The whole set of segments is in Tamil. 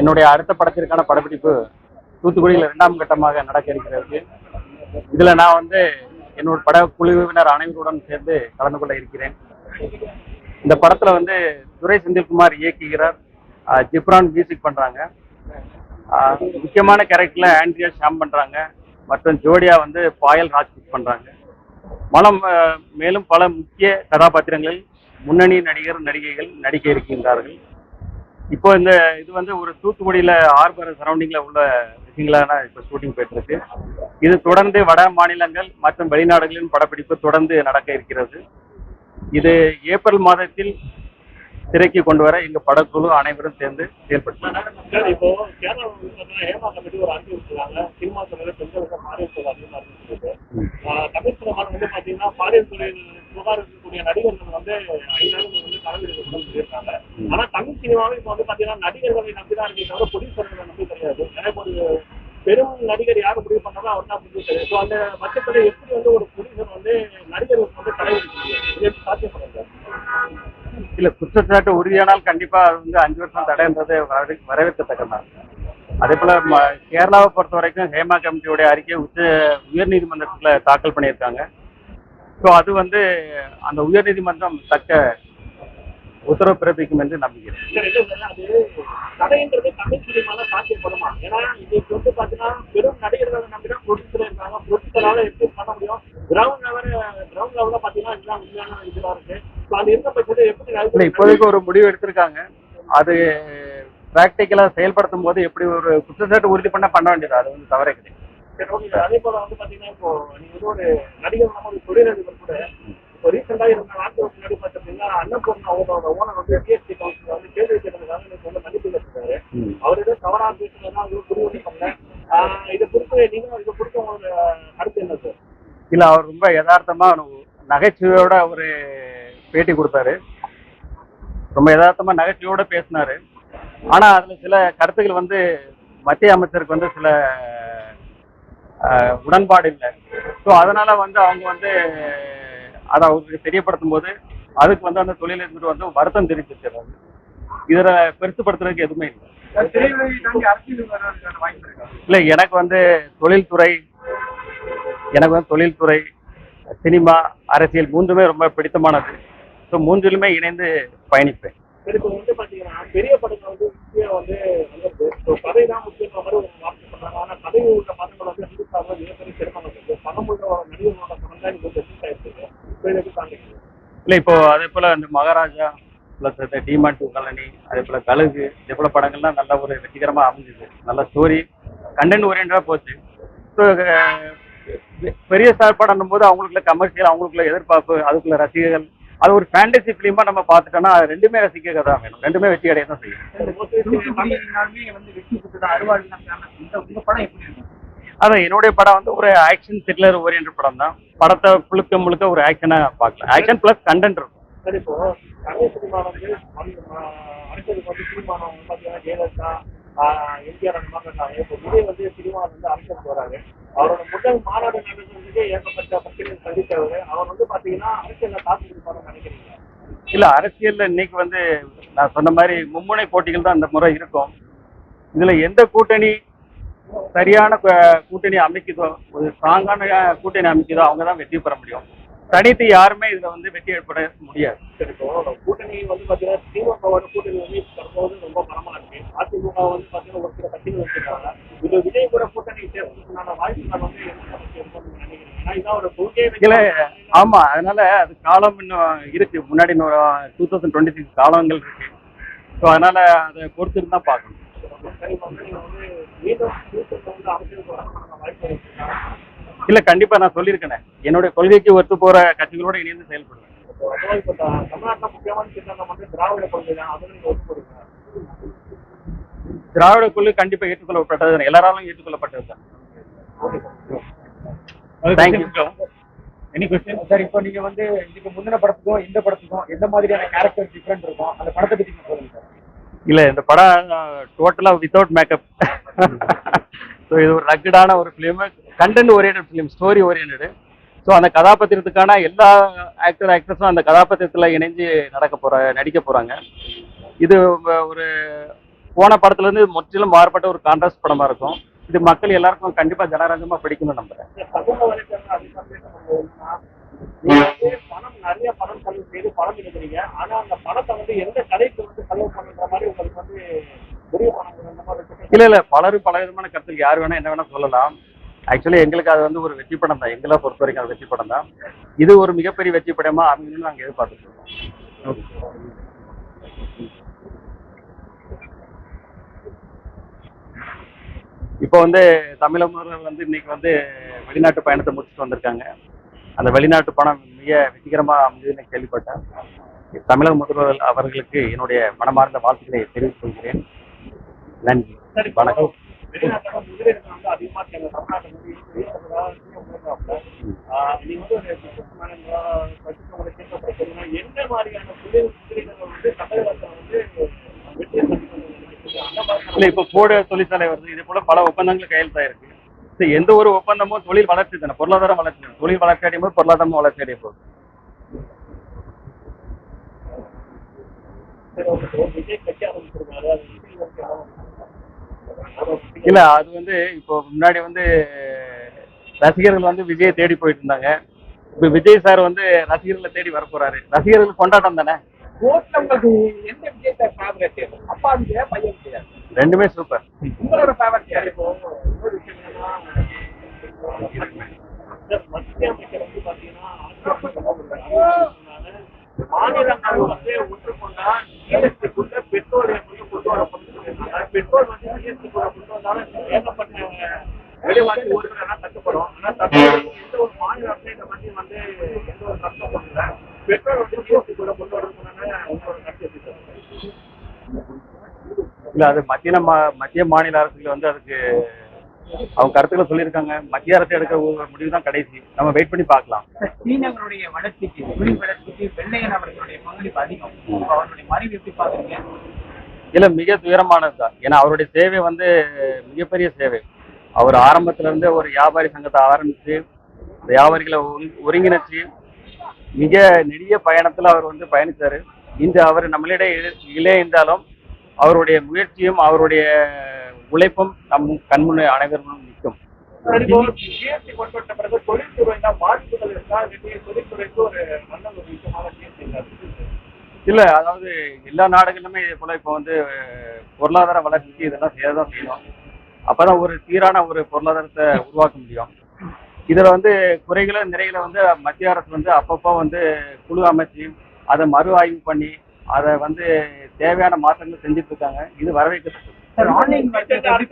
என்னுடைய அடுத்த படத்திற்கான படப்பிடிப்பு தூத்துக்குடியில் இரண்டாம் கட்டமாக நடக்க இருக்கிறது. இதில் நான் வந்து என்னோட பட குழுவினர் அனைவருடன் சேர்ந்து கலந்து கொள்ள இருக்கிறேன். இந்த படத்தில் வந்து துரை செந்தில்குமார் இயக்குகிறார். ஜிப்ரான் மியூசிக் பண்ணுறாங்க முக்கியமான கேரக்டரில் ஆண்ட்ரியா ஷாம் பண்ணுறாங்க மற்றும் ஜோடியா வந்து பாயல் ராஜ்புத் பண்ணுறாங்க மனம் மேலும் பல முக்கிய கதாபாத்திரங்களில் முன்னணி நடிகர் நடிகைகள் நடிக்க இருக்கின்றார்கள். இப்போ இந்த இது வந்து ஒரு தூத்துக்குடியில ஆர்பர் சரௌண்டிங்ல உள்ள விஷயங்களான இப்போ ஷூட்டிங் போயிட்டு இருக்கு இது தொடர்ந்து வட மாநிலங்கள் மற்றும் வெளிநாடுகளின் படப்பிடிப்பு தொடர்ந்து நடக்க இருக்கிறது. இது ஏப்ரல் மாதத்தில் திரைக்கு கொண்டு வர எங்க படக்குழு அனைவரும் சேர்ந்து செயல்பட்டு நடிகர்கள் வந்து ஐந்தாயிரம் வந்து சொல்லியிருக்காங்க. ஆனா தமிழ் இப்போ வந்து பார்த்தீங்கன்னா நடிகர்களை நம்பி தான் இருக்கே தவிர ப்ரொடியூசர்களை நம்பி கிடையாது. எனக்கு ஒரு பெரும் நடிகர் யார் முடிவு பண்ணாலும் அவர் தான் கிடையாது ஸோ அந்த பட்சத்தில் எப்படி வந்து ஒரு ப்ரொடியூசர் வந்து நடிகர்களுக்கு வந்து தலைவர் முடியும் இல்ல குற்றச்சாட்டு உறுதியானால் கண்டிப்பா அது வந்து அஞ்சு வருஷம் தடைன்றது வரவே- வரவேற்கத்தக்கதான் அதே போல கேரளாவை பொறுத்த வரைக்கும் ஹேமா கமிட்டியோட அறிக்கை உச்ச உயர்நீதிமன்றத்துல தாக்கல் பண்ணியிருக்காங்க. ஸோ அது வந்து அந்த உயர்நீதிமன்றம் தக்க உத்தரவு பிறப்பிக்கும் என்று நம்புகிறேன். இப்போதைக்கு ஒரு முடிவு எடுத்திருக்காங்க. அது பிராக்டிக்கலா செயல்படுத்தும் போது எப்படி ஒரு குற்றச்சாட்டு உறுதி பண்ண பண்ண வேண்டியது அது வந்து தவறே கிடையாது. அதே போல வந்து பாத்தீங்கன்னா இப்போ நீங்க ஒரு நடிகர் இல்லாம ஒரு தொழிலதிபர் கூட இப்போ ரீசெண்டா இருந்த நாட்களுக்கு முன்னாடி பாத்தீங்கன்னா அன்னபூர்ணா அவரோட ஓனர் வந்து பிஎஸ்சி கவுன்சில் வந்து கேள்வி கேட்டதுக்காக எனக்கு வந்து மன்னிப்பு கேட்டிருக்காரு அவர் ஏதோ தவறா புரிவு பண்ணல ஆஹ் இதை குறித்து நீங்க இதை உங்களோட கருத்து என்ன சார் இல்ல அவர் ரொம்ப யதார்த்தமா நகைச்சுவையோட ஒரு பேட்டி கொடுத்தாரு. ரொம்ப யதார்த்தமா நகைச்சுவையோட பேசினாரு. ஆனா அதுல சில கருத்துக்கள் வந்து மத்திய அமைச்சருக்கு வந்து சில உடன்பாடு இல்லை. ஸோ அதனால வந்து அவங்க வந்து அதை அவருக்கு தெரியப்படுத்தும் போது அதுக்கு வந்து அந்த தொழிலதிபர் வந்து வருத்தம் தெரிவிச்சிருக்காரு இதுல பெருசுப்படுத்துறதுக்கு எதுவுமே இல்லை. இல்லை எனக்கு வந்து தொழில்துறை எனக்கு வந்து தொழில்துறை சினிமா அரசியல் மூன்றுமே ரொம்ப பிடித்தமானது. ஸோ மூன்றிலுமே இணைந்து பயணிப்பேன். இப்போ வந்து பாத்தீங்கன்னா பெரிய படங்கள் வந்து முக்கியம் வந்து ஸோ கதை தான் முக்கியன்ற மாதிரி ஒரு வார்த்தை சொல்றாங்க. ஆனா கதை உள்ள படங்கள் வந்து ரிலீஸ் ஆக மிகப்பெரிய சிரமம் இருக்கு படம் உள்ள ஒரு நடிகர்களோட படம் தான் இது ரிலீஸ் ஆயிருக்கு. ஸோ இதை எப்படி காண்பிக்கிறீங்க இல்லை இப்போ அதே போல் இந்த மகாராஜா ப்ளஸ் இந்த டிமாண்ட் கலனி அதே போல் கழுகு இதே போல் படங்கள்லாம் நல்ல ஒரு வெற்றிகரமாக அமைஞ்சுது. நல்ல ஸ்டோரி கண்டென்ட் ஓரியண்டாக போச்சு. ஸோ பெரிய ஸ்டார் படம் போது அவங்களுக்குள்ள கமர்ஷியல் அவங்களுக்குள்ள எதிர்பார்ப்பு அதுக்குள்ள ரசிகர்கள் அது ஒரு ஃபேண்டசி பிலிமா நம்ம பார்த்துட்டோம்னா ரெண்டுமே ரசிக்க தான் வேணும். ரெண்டுமே வெற்றி அடைய தான் செய்யும் அதான் என்னுடைய படம் வந்து ஒரு ஆக்ஷன் த்ரில்லர் ஓரியன்ட் படம் தான். படத்தை முழுக்க முழுக்க ஒரு ஆக்ஷனா பார்க்கலாம் ஆக்ஷன் பிளஸ் கண்டென்ட் இருக்கும். சரி இப்போ தமிழ் சினிமா வந்து தீர்மானம் வந்து பார்த்தீங்கன்னா ஜெயலலிதா எம்ஜிஆர் அந்த மாதிரி இருந்தாங்க இப்போ விஜய் வந்து சினிமா வந்து அரசியலுக்கு வராரு. அவரோட முதல் மாநாடு நடந்ததுக்கு ஏகப்பட்ட பிரச்சனைகள் சந்தித்தவர் அவர் வந்து பார்த்தீங்கன்னா அரசியலில் தாக்கு பிடிப்பாருன்னு நினைக்கிறீங்க இல்ல அரசியல்ல இன்னைக்கு வந்து நான் சொன்ன மாதிரி மும்முனை போட்டிகள் தான் இந்த முறை இருக்கும். இதுல எந்த கூட்டணி சரியான கூட்டணி அமைக்குதோ ஒரு ஸ்ட்ராங்கான கூட்டணி அமைக்குதோ அவங்க தான் வெற்றி பெற முடியும். தனித்து யாருமே இதுல வந்து வெற்றி ஏற்பட முடியாது. கூட்டணி வந்து பார்த்தீங்கன்னா திமுகவோட கூட்டணி வந்து தற்போது ரொம்ப பலமா இருக்கு. அதிமுக வந்து பார்த்தீங்கன்னா ஒரு சில கட்சிகள் வச்சிருக்காங்க. இது விஜய் கூட கூட்டணி சேர்றதுக்கான வாய்ப்புகள் வந்து இல்ல ஆமா அதனால அது காலம் இன்னும் இருக்கு. முன்னாடி டூ தௌசண்ட் டுவெண்ட்டி சிக்ஸ் காலங்கள் இருக்கு. ஸோ அதனால அதை பொறுத்து தான் பார்க்கணும். சரி இல்ல கண்டிப்பா நான் சொல்லியிருக்கேனே. என்னுடைய கொள்கைக்கு ஒத்து போற கட்சிகளோட இணைந்து செயல்படுவேன். திராவிட கொள்கை கண்டிப்பா ஏற்றுக்கொள்ளப்பட்டது. எல்லாராலும் ஏற்றுக்கொள்ளப்பட்டது தான் தேங்க்யூ எனி கொஸ்டின் சார் இப்போ நீங்க வந்து இதுக்கு முந்தின படத்துக்கும் இந்த படத்துக்கும் எந்த மாதிரியான கேரக்டர் டிஃப்ரெண்ட் இருக்கும் அந்த படத்தை பத்தி நீங்க சொல்லுங்க சார் இல்ல இந்த படம் டோட்டலா வித்தவுட் மேக்கப் ஸோ இது ஒரு ரக்கடான ஒரு film content orient film story orient so அந்த கதாபாத்திரத்துக்கான எல்லா ஆக்டர் ஆக்ட்ரஸும் அந்த கதாபாத்திரத்தில் இணைஞ்சு நடக்க போற நடிக்க போறாங்க. இது ஒரு போன படத்துலேருந்து முற்றிலும் மாறுபட்ட ஒரு கான்ட்ராஸ்ட் படமாக இருக்கும். இது மக்கள் எல்லாருக்கும் கண்டிப்பாக ஜனரஞ்சமாக பிடிக்கும்னு நம்புறேன். நிறைய பணம் செலவு செய்து படம் எடுக்கிறீங்க. ஆனா அந்த பணத்தை வந்து எந்த கதை வந்து செலவு பண்ணுற மாதிரி உங்களுக்கு வந்து முடிவு பண்ண முடியும் அந்த மாதிரி இருக்கு. இல்ல இல்ல பலரும் பல விதமான கருத்துக்கு யார் வேணா என்ன வேணா சொல்லலாம். ஆக்சுவலி எங்களுக்கு அது வந்து ஒரு வெற்றி படம் தான். எங்களை பொறுத்த வரைக்கும் அது வெற்றி படம் தான். இது ஒரு மிகப்பெரிய வெற்றி படமா அப்படின்னு நாங்க எதிர்பார்த்துட்டு இருக்கோம். இப்போ வந்து தமிழக வந்து இன்னைக்கு வந்து வெளிநாட்டு பயணத்தை முடிச்சுட்டு வந்திருக்காங்க. அந்த வெளிநாட்டு பணம் மிக வெற்றிகரமாக அமைஞ்சதுன்னு கேள்விப்பட்டேன். தமிழக முதல்வர் அவர்களுக்கு என்னுடைய மனமார்ந்த வாழ்த்துக்களை தெரிவித்துக் கொள்கிறேன். நன்றி. வணக்கம். இல்ல இப்ப போட தொழிற்சாலை வருது. இதே போல பல ஒப்பந்தங்கள் கையெழுத்தாயிருக்கு. எந்த ஒரு ஒப்பந்தமும் தொழில் வளர்ச்சி தானே பொருளாதாரம் வளர்ச்சி தானே. தொழில் வளர்ச்சி அடையும் போது பொருளாதாரமும் வளர்ச்சி அடைய போகுது. விஜய் கட்சி ஆரம்பிச்சிருக்காரு அது எப்படி இருக்கு? அது இல்ல அது வந்து இப்போ முன்னாடி வந்து ரசிகர்கள் வந்து விஜயை தேடி போயிட்டு இருந்தாங்க. இப்ப விஜய் சார் வந்து ரசிகர்களை தேடி வர போறாரு. ரசிகர்கள் கொண்டாட்டம் தானே? ரெண்டுமே சூப்பர் உங்களோட மத்திய அமைச்சர் வந்து பாத்தீங்கன்னா மாநிலங்கள் வந்து ஒற்றுக்கொண்டா ஜிஎஸ்டிக்குள்ள பெட்ரோல் வந்து கொண்டு வரப்பட்டு பெட்ரோல் வந்து ஜிஎஸ்டிக்குள்ள கொண்டு வந்தாலும் ஏகப்பட்ட வெளிவாசி உறுப்பினர்லாம் தட்டுப்படும் ஆனா தற்போது எந்த ஒரு மாநிலமே இந்த மாதிரி வந்து எந்த ஒரு கஷ்டப்படல பெட்ரோல் வந்து ஜிஎஸ்டிக்குள்ள கொண்டு வரதுனால உங்களோட கருத்து? இல்ல அது மத்திய மா- மத்திய மாநில அரசுகள் வந்து அதுக்கு அவங்க கருத்துக்களை சொல்லியிருக்காங்க. மத்திய அரசு எடுக்கிற ஒரு முடிவு தான் கடைசி. நம்ம வெயிட் பண்ணி பார்க்கலாம். சீனங்களுடைய வளர்ச்சிக்கு தொழில் வளர்ச்சிக்கு வெள்ளையன் அவர்களுடைய பங்களிப்பு அதிகம். இப்ப அவர்களுடைய மறைவு எப்படி பாக்குறீங்க இல்ல மிக துயரமானது தான். ஏன்னா அவருடைய சேவை வந்து மிகப்பெரிய சேவை. அவர் ஆரம்பத்துல இருந்தே ஒரு வியாபாரி சங்கத்தை ஆரம்பிச்சு வியாபாரிகளை ஒருங்கி- ஒருங்கிணைச்சு மிக நெடிய பயணத்துல அவர் வந்து பயணித்தாரு இன்று அவர் நம்மளிடையே இல்லை என்றாலும் அவருடைய முயற்சியும் அவருடைய உழைப்பும் நம் கண்முன்னே அனைவரும் நிற்கும். இல்ல அதாவது எல்லா நாடுகளிலுமே இதே போல இப்போ வந்து பொருளாதார வளர்ச்சிக்கு இதெல்லாம் செய்ய தான் செய்யணும். அப்பதான் ஒரு சீரான ஒரு பொருளாதாரத்தை உருவாக்க முடியும். இதுல வந்து குறைகளை நிறைகளை வந்து மத்திய அரசு வந்து அப்பப்போ வந்து குழு அமைச்சு அதை மறு ஆய்வு பண்ணி அதை வந்து தேவையான மாற்றங்கள் செஞ்சுட்டு இருக்காங்க. இது வரவேற்கத்தக்கது. சார் ஆன்லைன் எப்படி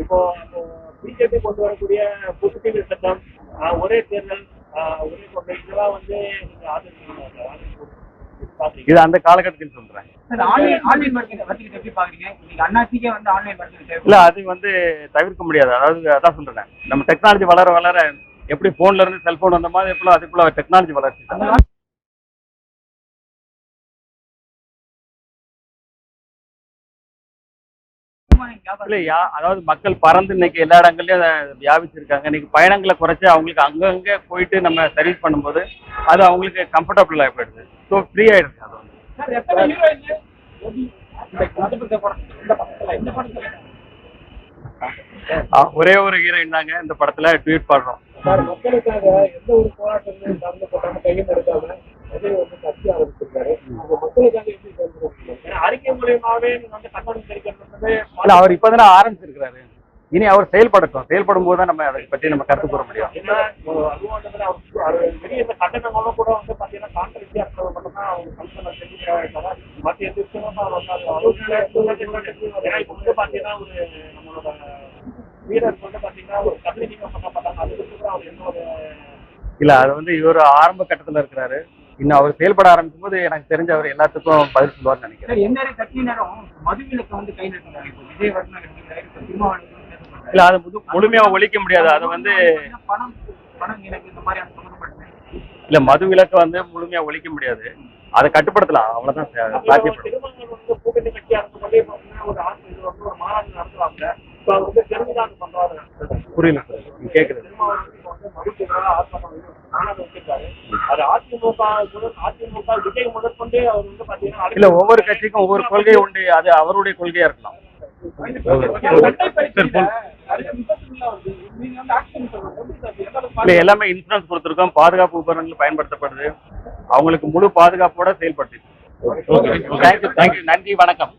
இப்ப பிஜேபி கொண்டு வரக்கூடிய புதுப்பிவு சட்டம் ஒரே தேர்தல் ஒரே கொள்கை இதெல்லாம் வந்து நீங்க பாத்தீங்க இது அந்த காலகட்டத்தில் சொல்றேன். எப்படி இல்ல அது வந்து தவிர்க்க முடியாது. அதாவது அதான் சொல்றேன். நம்ம டெக்னாலஜி வளர வளர எப்படி போன்ல இருந்து செல்போன் வந்த மாதிரி எப்போ அதே போல டெக்னாலஜி வளர்ச்சி இல்ல யா அதாவது மக்கள் பறந்து இன்னைக்கு எல்லா இடங்கள்லயும் அதை வியாபிச்சிருக்காங்க. இன்னைக்கு பயணங்களை குறைச்சு அவங்களுக்கு அங்கங்க போயிட்டு நம்ம சர்வீஸ் பண்ணும்போது அது அவங்களுக்கு கம்ஃபர்டபுள் ஆகிடுது ஸோ ஃப்ரீ ஆயிடுது அது வந்து. சார் எத்தனை ஹீரோயின் இந்த புதுப்பித்த படம் இந்த படத்துல இந்த படத்துல ஆ, ஒரே ஒரு ஹீரோயின் தாங்க இந்த படத்துல ட்வீட் பாடுறோம். சார் மக்களுக்காக மூலியமாவே வந்து கண்டனம் தெரிவிக்கிறது இல்ல அவர் இப்பதானே ஆரம்பிச்சிருக்கிறாரு. இனி அவர் செயல்படட்டும். செயல்படும் போது தான் நம்ம அதை பற்றி நம்ம கருத்து கூற முடியும். இல்ல அது வந்து இவர் ஆரம்ப கட்டத்துல இருக்கிறாரு. இன்னும் அவர் செயல்பட ஆரம்பிக்கும் போது எனக்கு தெரிஞ்ச அவர் எல்லாத்துக்கும் பதில் சொல்லுவார்னு நினைக்கிறேன். எந்த கட்சியினரும் மதுவிலக்கு வந்து கை நிறுத்தினாங்க இல்ல அது முழு- முழுமையா ஒழிக்க முடியாது. அது வந்து இல்ல மது விலக்கு வந்து முழுமையா ஒழிக்க முடியாது. அதை கட்டுப்படுத்தலாம். அவ்வளவுதான். சாத்தியப்படும். புரியல. கேக்குறது இல்ல ஒவ்வொரு கட்சிக்கும் ஒவ்வொரு கொள்கை உண்டு. அது அவருடைய கொள்கையா இருக்கலாம். இல்ல எல்லாமே இன்சூரன்ஸ் கொடுத்துருக்கோம் பாதுகாப்பு உபகரணங்கள் பயன்படுத்தப்படுது. அவங்களுக்கு முழு பாதுகாப்போட செயல்படுத்து தேங்க்யூ தேங்க்யூ நன்றி வணக்கம்.